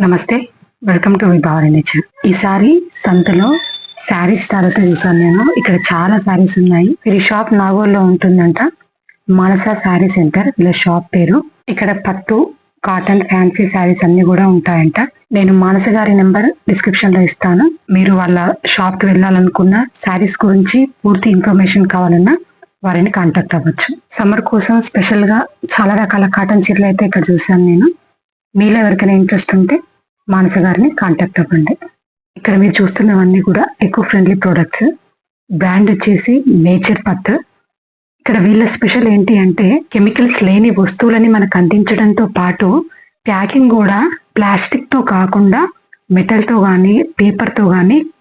నమస్తే. Welcome to Vibhavari nature ఈసారి సంతలో శారీస్ స్టార్తో చూసాను నేను. ఇక్కడ చాలా శారీస్ ఉన్నాయి. ఇది షాప్ నాగోల్లో ఉంటుందంట. మనస శారీ సెంటర్ ఇలా షాప్ పేరు. ఇక్కడ పట్టు కాటన్ ఫ్యాన్సీ శారీస్ అన్ని కూడా ఉంటాయంట. నేను మానస గారి నెంబర్ డిస్క్రిప్షన్లో ఇస్తాను. మీరు వాళ్ళ షాప్కి వెళ్ళాలనుకున్న శారీస్ గురించి పూర్తి ఇన్ఫర్మేషన్ కావాలన్నా వారిని కాంటాక్ట్ అవ్వచ్చు. సమ్మర్ కోసం స్పెషల్గా చాలా రకాల కాటన్ చీరలు అయితే ఇక్కడ చూసాను నేను. మీలో ఎవరికైనా ఇంట్రెస్ట్ ఉంటే మానస గారిని కాంటాక్ట్ అవ్వండి. ఇక్కడ మీరు చూస్తున్నవన్నీ కూడా ఎకో ఫ్రెండ్లీ ప్రొడక్ట్స్ బ్రాండ్ వచ్చేసి నేచర్ పత్ ఇక్కడ వీళ్ళ స్పెషల్ ఏంటి అంటే కెమికల్స్ లేని వస్తువులని మనకు అందించడంతో పాటు ప్యాకింగ్ కూడా ప్లాస్టిక్తో కాకుండా మెటల్తో పేపర్తో పేపర్తో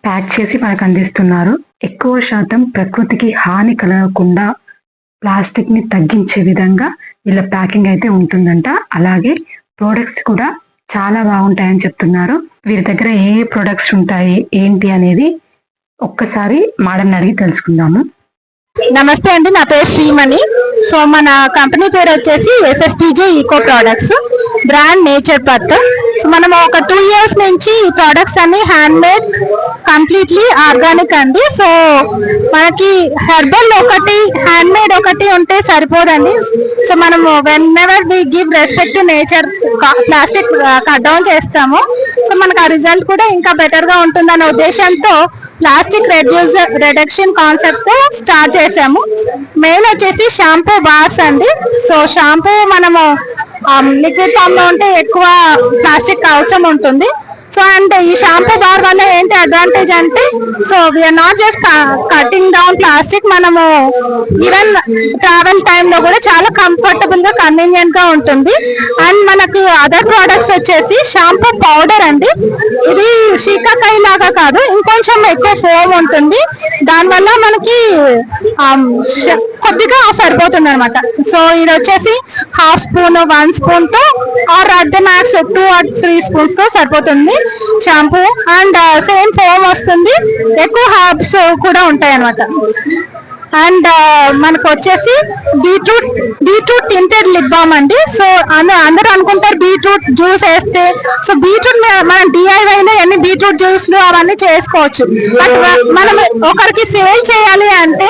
ప్యాక్ చేసి మనకు అందిస్తున్నారు. ఎక్కువ శాతం ప్రకృతికి హాని కలగకుండా ప్లాస్టిక్ని తగ్గించే విధంగా వీళ్ళ ప్యాకింగ్ అయితే ఉంటుందంట. అలాగే ప్రోడక్ట్స్ కూడా చాలా బాగుంటాయని చెప్తున్నారు. వీరి దగ్గర ఏ ఏ ప్రొడక్ట్స్ ఉంటాయి ఏంటి అనేది ఒక్కసారి మేడం అడిగి తెలుసుకుందాము. నమస్తే అండి నా పేరు శ్రీమణి. సో మన కంపెనీ పేరు వచ్చేసి SSTJ eco products brand nature path so మనం ఒక టూ ఇయర్స్ నుంచి ఈ ప్రోడక్ట్స్ అన్ని హ్యాండ్ మేడ్ కంప్లీట్లీ ఆర్గానిక్ అండి. సో మనకి హెర్బల్ ఒకటి హ్యాండ్ మేడ్ ఒకటి ఉంటే సరిపోదండి. సో మనము whenever we give respect to nature plastic cut down చేస్తాము. సో మనకు ఆ రిజల్ట్ కూడా ఇంకా బెటర్గా ఉంటుందనే ఉద్దేశంతో plastic reduce reduction concept start చేసాము మెయిన్ వచ్చేసి షాంపూ బాస్ అండి. సో షాంపూ మనము లిక్విడ్ ఫామ్లో ఉంటే ఎక్కువ ప్లాస్టిక్ అవసరం ఉంటుంది. సో అండ్ ఈ షాంపూ బార్ వల్ల ఏంటి అడ్వాంటేజ్ అంటే so we are not just cutting down plastic మనము ఈవెన్ ట్రావెల్ టైమ్లో కూడా చాలా కంఫర్టబుల్గా కన్వీనియంట్గా ఉంటుంది. అండ్ మనకు అదర్ ప్రోడక్ట్స్ వచ్చేసి షాంపూ పౌడర్ అండి. ఇది శీకాకాయ లాగా కాదు ఇంకొంచెం ఎక్కువ ఫోమ్ ఉంటుంది. దానివల్ల మనకి um, కొద్దిగా సరిపోతుంది అనమాట సో ఇది వచ్చేసి హాఫ్ స్పూన్ వన్ స్పూన్తో ఆర్ అయితే మ్యాక్స్ టూ ఆర్ త్రీ స్పూన్స్తో సరిపోతుంది. షాంపూ అండ్ సేమ్ ఫోమ్ వస్తుంది. ఎక్కువ హార్బ్స్ కూడా ఉంటాయి అనమాట అండ్ మనకు వచ్చేసి beetroot beetroot tinted lip balm అండి. సో అందరూ అనుకుంటారు బీట్రూట్ జ్యూస్ వేస్తే సో బీట్రూట్ మనం డిఐవై అన్ని బీట్రూట్ జ్యూస్లు అవన్నీ చేసుకోవచ్చు. బట్ మనం ఒకరికి సేల్ చేయాలి అంటే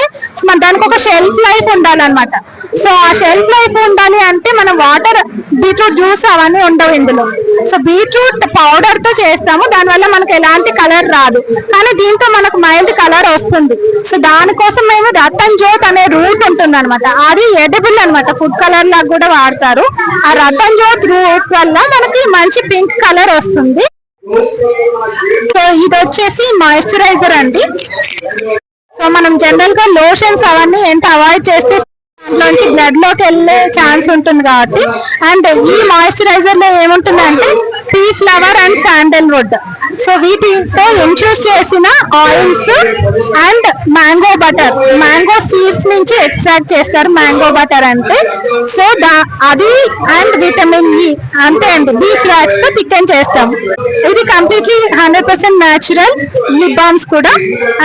మన దానికి ఒక షెల్ఫ్ లైఫ్ ఉండాలన్నమాట. సో ఆ షెల్ఫ్ లైఫ్ ఉండాలి అంటే మనం వాటర్ బీట్రూట్ జ్యూస్ అవన్నీ ఉండవు ఇందులో. సో బీట్రూట్ పౌడర్తో చేస్తాము. దానివల్ల మనకు ఎలాంటి కలర్ రాదు. కానీ దీంతో మనకు మైల్డ్ కలర్ వస్తుంది. సో దానికోసం మేము రతన్ జోత్ అనే రూట్ ఉంటుంది అనమాట అది ఎడిబుల్ అనమాట ఫుడ్ కలర్ లాగా కూడా వాడతారు. ఆ రతన్ జోత్ రూట్ వల్ల మనకి మంచి పింక్ కలర్ వస్తుంది. సో ఇది వచ్చేసి మాయిశ్చరైజర్ అండి. సో మనం జనరల్గా లోషన్స్ అవన్నీ ఎంత అవాయిడ్ చేస్తే దాంట్లోంచి బ్లడ్లోకి వెళ్ళే ఛాన్స్ ఉంటుంది కాబట్టి. అండ్ ఈ మాయిశ్చరైజర్లో ఏముంటుంది అంటే pea flower and sandalwood. So వీటితో ఇన్ఫ్యూజ్ చేసిన oils and mango butter. Mango seeds నుంచి ఎక్స్ట్రాక్ట్ చేస్తారు మ్యాంగో బటర్ అంటే. సో దా అది అండ్ విటమిన్ ఇ అంతే అండి. బీ ఫ్లాక్స్తో థిక్కన్ చేస్తాం. ఇది completely hundred percent natural lip balms కూడా.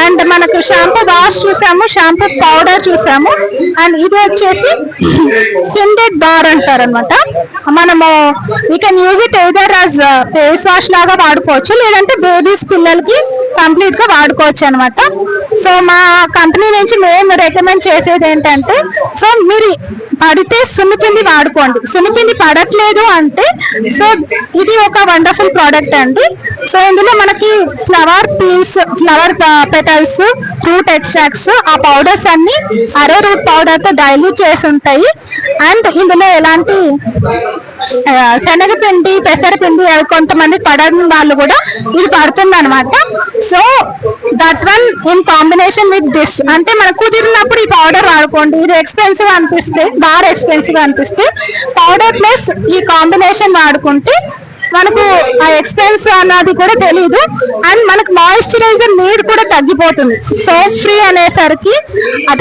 అండ్ మనకు షాంపూ వాష్ చూసాము షాంపూ పౌడర్ చూసాము. అండ్ ఇది వచ్చేసి సిండెడ్ బార్ అంటారు అనమాట మనము you can use it either as face wash లాగా వాడుకోవచ్చు. లేదంటే బేబీస్ పిల్లలకి కంప్లీట్గా వాడుకోవచ్చు అనమాట సో మా కంపెనీ నుంచి మేము రికమెండ్ చేసేది ఏంటంటే సో మీరు పడితే సున్నిపిండి వాడుకోండి. సున్నిపిండి పడట్లేదు అంటే సో ఇది ఒక వండర్ఫుల్ ప్రోడక్ట్ అండి. సో ఇందులో మనకి flower peels flower petals fruit extracts ఆ పౌడర్స్ అన్ని అరే రూట్ పౌడర్తో డైల్యూట్ చేసి ఉంటాయి. అండ్ ఇందులో ఎలాంటి శనగపిండి పెసరపిండి కొంతమంది పడని వాళ్ళు కూడా ఇది పడుతుంది అనమాట so that one in combination with this అంటే మనకు కుదిరినప్పుడు ఈ పౌడర్ వాడుకోండి. ఇది ఎక్స్పెన్సివ్ అనిపిస్తే బాగా ఎక్స్పెన్సివ్ అనిపిస్తే పౌడర్ ప్లస్ ఈ కాంబినేషన్ వాడుకుంటే మనకు ఆ ఎక్స్పెన్స్ అన్నది కూడా తెలియదు అండ్ మనకు మాయిశ్చరైజర్ నీడ్ కూడా తగ్గిపోతుంది. సోప్ ఫ్రీ అనేసరికి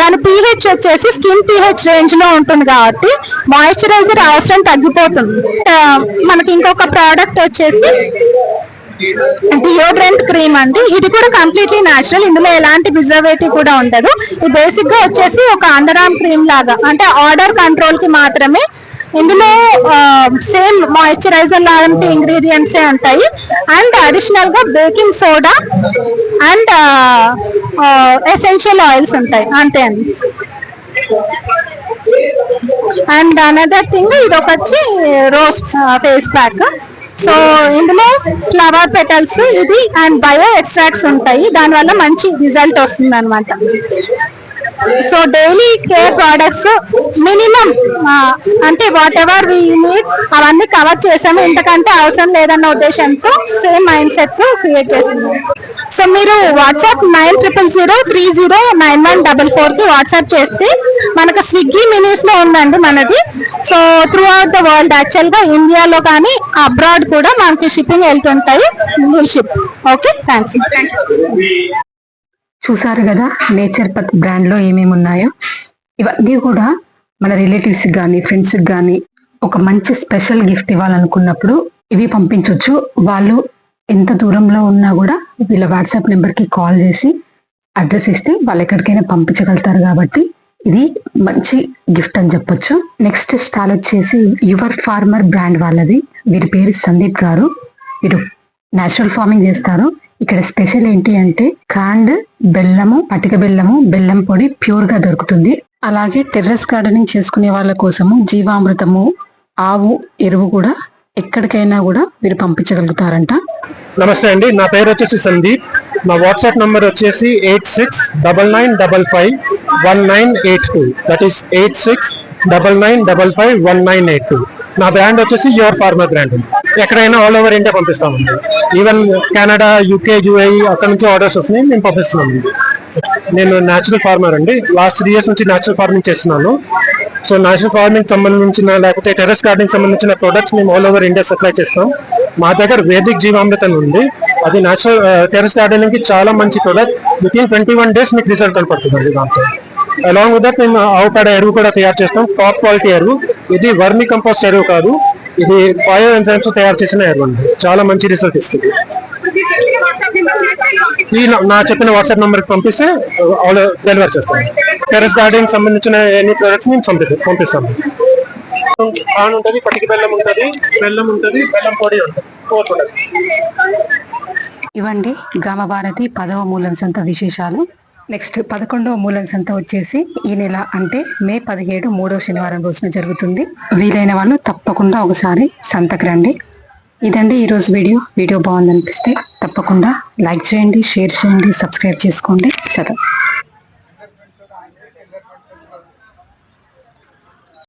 దాని పిహెచ్ వచ్చేసి స్కిన్ పిహెచ్ రేంజ్లో ఉంటుంది కాబట్టి మాయిశ్చరైజర్ అవసరం తగ్గిపోతుంది. మనకి ఇంకొక ప్రోడక్ట్ వచ్చేసి డియోడ్రెంట్ క్రీమ్ అండి. ఇది కూడా కంప్లీట్లీ న్యాచురల్ ఇందులో ఎలాంటి ప్రిజర్వేటివ్ కూడా ఉండదు. ఇది బేసిక్గా వచ్చేసి ఒక అండర్ ఆర్మ్ క్రీమ్ లాగా అంటే ఆర్డర్ కంట్రోల్కి మాత్రమే ఇందులో సేమ్ మాయిశ్చరైజర్ లాంటి ఇంగ్రీడియంట్సే ఉంటాయి. అండ్ అడిషనల్గా baking soda and essential oils ఉంటాయి. అంతే అండి. అండ్ అనదర్ థింగ్ ఇది ఒకటి రోజ్ ఫేస్ ప్యాక్ సో ఇందులో ఫ్లవర్ పెటల్స్ ఇది అండ్ బయో ఎక్స్ట్రాక్ట్స్ ఉంటాయి. దానివల్ల మంచి రిజల్ట్ వస్తుంది అనమాట so daily care products minimum అంటే వాట్ ఎవర్ వి నీడ్ అవన్నీ కవర్ చేసాము. ఇంతకంటే అవసరం లేదన్న ఉద్దేశంతో సేమ్ మైండ్ సెట్ క్రియేట్ చేసింది సో మీరు WhatsApp nine triple zero three zero nine one double ఫోర్కి వాట్సాప్ చేస్తే మనకు స్విగ్గీ మినీస్లో ఉందండి మనది. So through out the world యాక్చువల్గా ఇండియాలో కానీ అబ్రాడ్ కూడా మనకి షిప్పింగ్ వెళ్తుంటాయి. షిప్ ఓకే థ్యాంక్స్ చూసారు కదా నేచర్ పత్ బ్రాండ్లో ఏమేమి ఉన్నాయో? ఇవన్నీ కూడా మన రిలేటివ్స్ కానీ ఫ్రెండ్స్ కానీ ఒక మంచి స్పెషల్ గిఫ్ట్ ఇవ్వాలనుకున్నప్పుడు ఇవి పంపించవచ్చు వాళ్ళు ఎంత దూరంలో ఉన్నా కూడా వీళ్ళ వాట్సాప్ నెంబర్కి కాల్ చేసి అడ్రస్ ఇస్తే వాళ్ళు ఎక్కడికైనా పంపించగలుగుతారు కాబట్టి ఇది మంచి గిఫ్ట్ అని చెప్పొచ్చు. నెక్స్ట్ స్టాల్ వచ్చేసి యువర్ ఫార్మర్ బ్రాండ్ వాళ్ళది. వీరి పేరు సందీప్ గారు. వీరు నేచురల్ ఫార్మింగ్ చేస్తారు. ఇక్కడ స్పెషల్ ఏంటి అంటే కాండ్ బెల్లము పటిక బెల్లము బెల్లం పొడి ప్యూర్గా దొరుకుతుంది. అలాగే టెర్రస్ గార్డెనింగ్ చేసుకునే వాళ్ళ కోసము జీవామృతము ఆవు ఎరువు కూడా ఎక్కడికైనా కూడా మీరు పంపించగలుగుతారంట. నమస్తే అండి నా పేరు వచ్చేసి సందీప్. నా వాట్సాప్ నంబర్ వచ్చేసి eight six double nine double five one nine eight two. That is eight six double nine double five one nine eight two. నా బ్రాండ్ వచ్చేసి యువర్ ఫార్మర్ బ్రాండ్ ఎక్కడైనా ఆల్ ఓవర్ ఇండియా పంపిస్తామండి even Canada UK UAE అక్కడ నుంచి orders వస్తున్నాయి మేము పంపిస్తున్నామండి నేను న్యాచురల్ ఫార్మర్ అండి. లాస్ట్ త్రీ ఇయర్స్ నుంచి న్యాచురల్ ఫార్మింగ్ చేస్తున్నాను. సో న్యాచురల్ ఫార్మింగ్ సంబంధించిన లేకపోతే టెరెస్ గార్డెనింగ్ సంబంధించిన ప్రొడక్ట్స్ మేము ఆల్ ఓవర్ ఇండియా సప్లై చేస్తాం. మా దగ్గర వేదిక్ జీవామృత ఉంది. అది నేచురల్ టెరెస్ గార్డెనింగ్కి చాలా మంచి product within twenty one days మీకు రిజల్ట్ కనపడుతుంది దాంతో అలాంగ్ విత్ దట్ మేము ఆవు పేడ ఎరువు కూడా తయారు చేస్తాం. టాప్ క్వాలిటీ ఎరువు. ఇది వర్మి కంపోస్ట్ ఎరువు కాదు. ఇది బయో ఎంజైమ్స్ తయారు చేసిన ఎరువు అండి చాలా మంచి రిజల్ట్ ఇస్తుంది. ఈ నా- చెప్పిన వాట్సాప్ నెంబర్కి పంపిస్తే uh, డెలివర్ uh, చేస్తాం. టెరెస్ గార్డెన్ సంబంధించిన ఎన్ని ప్రొడక్ట్స్ మేము పంపి- పంపిస్తాము పాన్ ఉంటుంది పటికి బెల్లం ఉంటుంది బెల్లం ఉంటుంది బెల్లం పొడి ఉంటుంది ఫోర్ ప్రొడక్ట్స్ ఇవండి గ్రామ భారతి పదవ మూలం సంత విశేషాలు. నెక్స్ట్ పదకొండవ మూలం సంత వచ్చేసి ఈ నెల అంటే మే పదిహేడు మూడవ శనివారం రోజున జరుగుతుంది. వీలైన వాళ్ళు తప్పకుండా ఒకసారి సంతకు రండి. ఇదండి ఈరోజు వీడియో. వీడియో బాగుందనిపిస్తే తప్పకుండా లైక్ చేయండి షేర్ చేయండి సబ్స్క్రైబ్ చేసుకోండి. సరే.